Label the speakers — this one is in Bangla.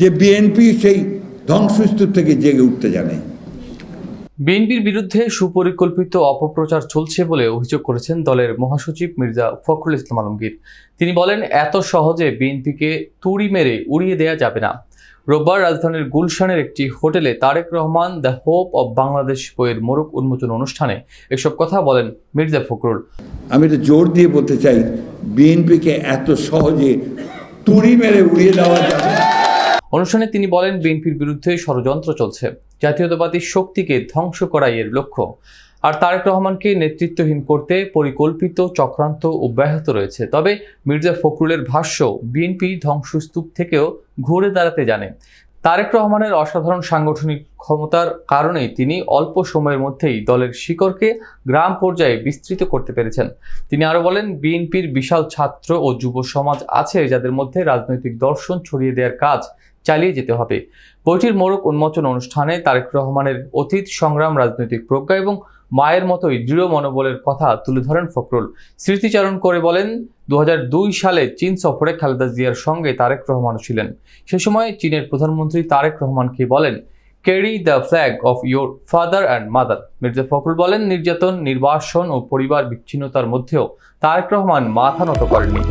Speaker 1: যে বিএনপি সেই ধ্বংসস্তূপ থেকে জেগে উঠতে জানে।
Speaker 2: বিএনপির বিরুদ্ধে সুপরিকল্পিত অপপ্রচার চলছে বলে অভিযোগ করেছেন দলের মহাসচিব মির্জা ফখরুল ইসলাম আলমগীর। তিনি বলেন এত সহজে বিএনপিকে তুড়ি মেরে উড়িয়ে দেয়া যাবে না। রোববার রাজধানীর গুলশানের একটি হোটেলে Tarique Rahman the hope of Bangladesh বইয়ের মোড়ক উন্মোচন অনুষ্ঠানে এসব কথা বলেন মির্জা ফখরুল।
Speaker 1: আমি এটা জোর দিয়ে বলতে চাই বিএনপিকে এত সহজে তুড়ি মেরে উড়িয়ে দেওয়া যাবে না।
Speaker 2: অনুষ্ঠানে তিনি বলেন, বিএনপির বিরুদ্ধে ষড়যন্ত্র চলছে। জাতীয়তাবাদী শক্তিকে ধ্বংস করাই এর লক্ষ্য। আর তারেক রহমানকে নেতৃত্বহীন করতে পরিকল্পিত, চক্রান্ত অব্যাহত রয়েছে। তবে মির্জা ফখরুলের ভাষ্য, বিএনপি ধ্বংসস্তূপ থেকেও ঘুরে দাঁড়াতে জানে। তারেক রহমানের অসাধারণ সাংগঠনিক ক্ষমতার কারণেই তিনি অল্প সময়ের মধ্যেই দলের শিকড়কে গ্রাম পর্যায়ে বিস্তৃত করতে পেরেছেন। তিনি আরও বলেন, বিএনপির বিশাল ছাত্র ও যুব সমাজ আছে যাদের মধ্যে রাজনৈতিক দর্শন ছড়িয়ে দেওয়ার কাজ চালিয়ে যেতে হবে। বইটির মোড়ক উন্মোচন অনুষ্ঠানে তারেক রহমানের অতীত সংগ্রাম, রাজনৈতিক প্রজ্ঞা এবং মায়ের মতোই দৃঢ় মনোবলের কথা তুলে ধরেন ফখরুল। স্মৃতিচারণ করে বলেন দু হাজার দুই সালে চীন সফরে খালেদা জিয়ার সঙ্গে তারেক রহমানও ছিলেন। সে সময় চীনের প্রধানমন্ত্রী তারেক রহমানকে বলেন carry the flag of your father and mother Mirza Fakhrul বলেন, নির্যাতন, নির্বাসন ও পরিবার বিচ্ছিন্নতার মধ্যেও তারেক রহমান মাথা নত করেননি।